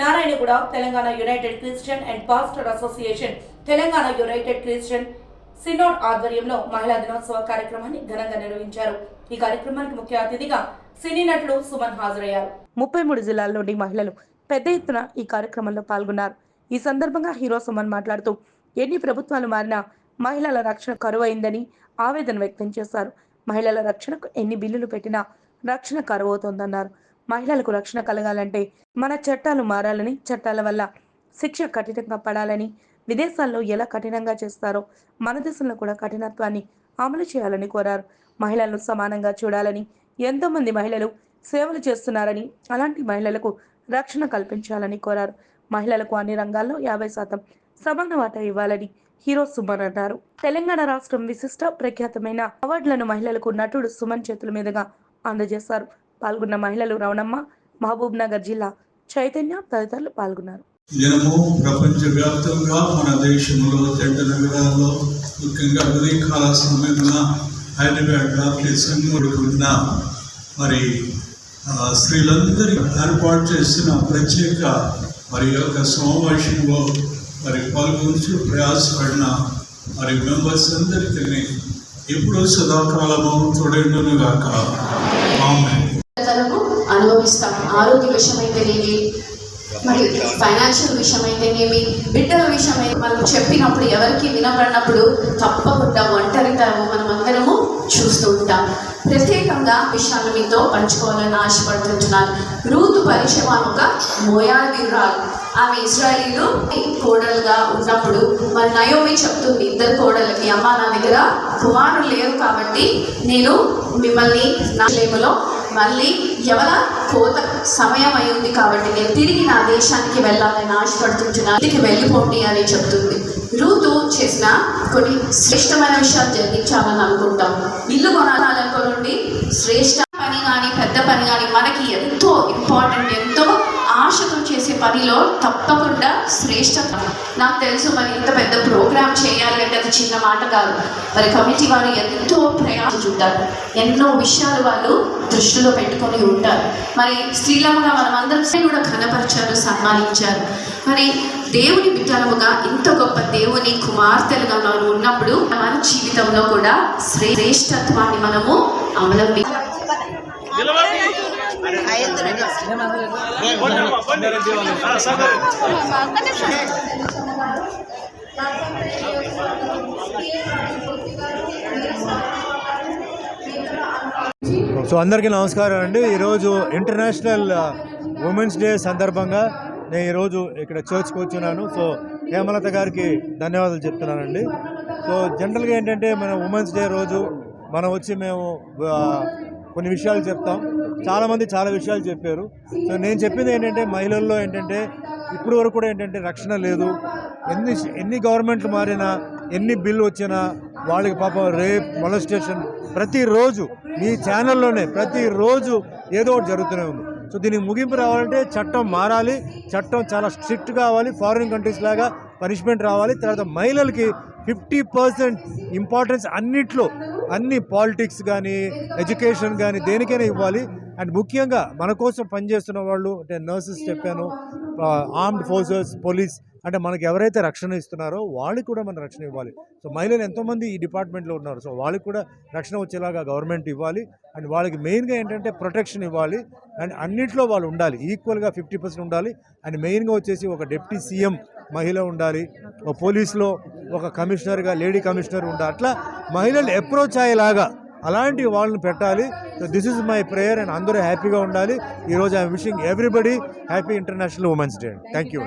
Narayanaguda Telangana united Christian and pastor association Telangana united Christian synod ఆధ్వర్యంలో మహిళా దినోత్సవ కార్యక్రమాన్ని ఘనంగా నిర్వహించారు. ఈ కార్యక్రమానికి ముఖ్య అతిథిగా సినీ నటుడు సుమన్ హాజరయ్యారు. ముప్పై మూడు జిల్లాల్లోని మహిళలు పెద్ద ఎత్తున ఈ కార్యక్రమంలో పాల్గొన్నారు. ఈ సందర్భంగా హీరో సుమన్ మాట్లాడుతూ ఎన్ని ప్రభుత్వాలు మారినా మహిళల రక్షణ కరువైందని ఆవేదన వ్యక్తం చేశారు. మహిళల రక్షణకు ఎన్ని బిల్లులు పెట్టినా రక్షణ కరువవుతోందన్నారు. మహిళలకు రక్షణ కలగాలంటే మన చట్టాలు మారాలని చట్టాల వల్ల శిక్ష కఠినంగా పడాలని విదేశాల్లో ఎలా కఠినంగా చేస్తారో మన దేశంలో కూడా కఠినత్వాన్ని అమలు చేయాలని కోరారు. మహిళలను సమానంగా చూడాలని ఎంతో మంది మహిళలు సేవలు చేస్తున్నారని అలాంటి మహిళలకు రక్షణ కల్పించాలని కోరారు. మహిళలకు అన్ని రంగాల్లో యాభై శాతం సమాన వాటా ఇవ్వాలని హీరో సుమన్ అన్నారు. తెలంగాణ రాష్ట్రం విశిష్ట ప్రఖ్యాతమైన అవార్డులను మహిళలకు నటుడు సుమన్ చేతుల మీదుగా అందజేశారు. పాల్గొన్న మహిళలు రవణమ్మ మహబూబ్ నగర్ జిల్లా చైతన్య తదితరులు పాల్గొన్నారు. దినము ప్రపంచవ్యాప్తంగా మన దేశంలో జంట నగరాల్లో ముఖ్యంగా ఉదయకాల సమయంలో హైదరాబాద్ మరి స్త్రీలందరి ఏర్పాటు చేసిన ప్రత్యేక మరి యొక్క సమావేశంలో మరి పాల్గొంచు ప్రయాసపడిన మరి మెంబర్స్ అందరికీ ఎప్పుడూ సదాకాలము తోడేండును గాక ఆమె అనుభవిస్తాం. ఆరోగ్య విషయమైతేనేమి మరి ఫైనాన్షియల్ విషయమైతేనేమి బిడ్డల విషయమై మనం చెప్పినప్పుడు ఎవరికి వినబడినప్పుడు తప్పకుండా ఒంటరితనము మనం అందరము చూస్తూ ఉంటాం. ప్రత్యేకంగా విషయాలు మీతో పంచుకోవాలని ఆశపడుతుంటున్నాను. రూతు పరిచయం ఒక మోయాబీరాలు ఆమె ఇజ్రాయిలీలు కోడలుగా ఉన్నప్పుడు మరి నయోమి చెప్తుంది ఇద్దరు కోడలకి అమ్మ నా దగ్గర కుమారులు లేరు కాబట్టి నేను మిమ్మల్ని నా లేములో మళ్ళీ ఎవర కోత సమయం అయింది కాబట్టి నేను తిరిగి నా దేశానికి వెళ్ళాలని ఆశపడుతుంటున్నా. ఇంటికి వెళ్ళిపోండి అని చెప్తుంది. రూతు చేసిన కొన్ని శ్రేష్టమైన విషయాలు జరిగించాలని అనుకుంటాం. ఇల్లు కొనాలనుకోనండి శ్రేష్ట పని కానీ పెద్ద పని కానీ మనకి ఎంతో ఇంపార్టెంట్ ఎంతో పనిలో తప్పకుండా శ్రేష్టత నాకు తెలుసు మరి ఇంత పెద్ద ప్రోగ్రామ్ చేయాలి అంటే అది చిన్న మాట కాదు. మరి కమిటీ వారు ఎంతో ప్రయాణం చూడారు ఎన్నో విషయాలు వాళ్ళు దృష్టిలో పెట్టుకొని ఉంటారు. మరి స్త్రీలముగా మనం కూడా ఘనపరిచారు సన్మానించారు. మరి దేవుని బిడ్డలముగా ఇంత గొప్ప దేవుని కుమార్తెలుగా మనం ఉన్నప్పుడు మన జీవితంలో కూడా శ్రేష్టత్వాన్ని మనము అవలంబి సో అందరికీ నమస్కారం అండి. ఈరోజు ఇంటర్నేషనల్ ఉమెన్స్ డే సందర్భంగా నేను ఈరోజు ఇక్కడ చర్చ్కి వచ్చున్నాను. సో హేమలత గారికి ధన్యవాదాలు చెప్తున్నానండి. సో జనరల్గా ఏంటంటే మన ఉమెన్స్ డే రోజు మనం వచ్చి మేము కొన్ని విషయాలు చెప్తాం. చాలామంది చాలా విషయాలు చెప్పారు. సో నేను చెప్పింది ఏంటంటే మహిళల్లో ఏంటంటే ఇప్పుడు వరకు కూడా ఏంటంటే రక్షణ లేదు. ఎన్ని ఎన్ని గవర్నమెంట్లు మారినా ఎన్ని బిల్లు వచ్చినా వాళ్ళకి పాపం రేప్ మొలస్టేషన్ ప్రతిరోజు మీ ఛానల్లోనే ప్రతిరోజు ఏదో ఒకటి జరుగుతూనే ఉంది. సో దీనికి ముగింపు రావాలంటే చట్టం మారాలి. చట్టం చాలా స్ట్రిక్ట్ కావాలి. ఫారిన్ కంట్రీస్ లాగా పనిష్మెంట్ రావాలి. తర్వాత మహిళలకి ఫిఫ్టీ పర్సెంట్ ఇంపార్టెన్స్ అన్నిట్లో అన్ని పాలిటిక్స్ కానీ ఎడ్యుకేషన్ కానీ దేనికైనా ఇవ్వాలి. అండ్ ముఖ్యంగా మన కోసం పనిచేస్తున్న వాళ్ళు అంటే నర్సెస్ చెప్పాను ఆర్మ్డ్ ఫోర్సెస్ పోలీస్ అంటే మనకు ఎవరైతే రక్షణ ఇస్తున్నారో వాళ్ళకి కూడా మనం రక్షణ ఇవ్వాలి. సో మహిళలు ఎంతోమంది ఈ డిపార్ట్మెంట్లో ఉన్నారు. సో వాళ్ళకి కూడా రక్షణ వచ్చేలాగా గవర్నమెంట్ ఇవ్వాలి. అండ్ వాళ్ళకి మెయిన్గా ఏంటంటే ప్రొటెక్షన్ ఇవ్వాలి. అండ్ అన్నింటిలో వాళ్ళు ఉండాలి. ఈక్వల్గా ఫిఫ్టీ పర్సెంట్ ఉండాలి. అండ్ మెయిన్గా వచ్చేసి ఒక డిప్యూటీ సీఎం మహిళ ఉండాలి. ఒక పోలీస్లో ఒక కమిషనర్గా లేడీ కమిషనర్ ఉండాలి. అట్లా మహిళలు అప్రోచ్ అయ్యేలాగా అలాంటి వాళ్ళని పెట్టాలి. So this is my prayer and అందరూ హ్యాపీగా ఉండాలి. ఈరోజు I'm wishing everybody happy international women's day thank you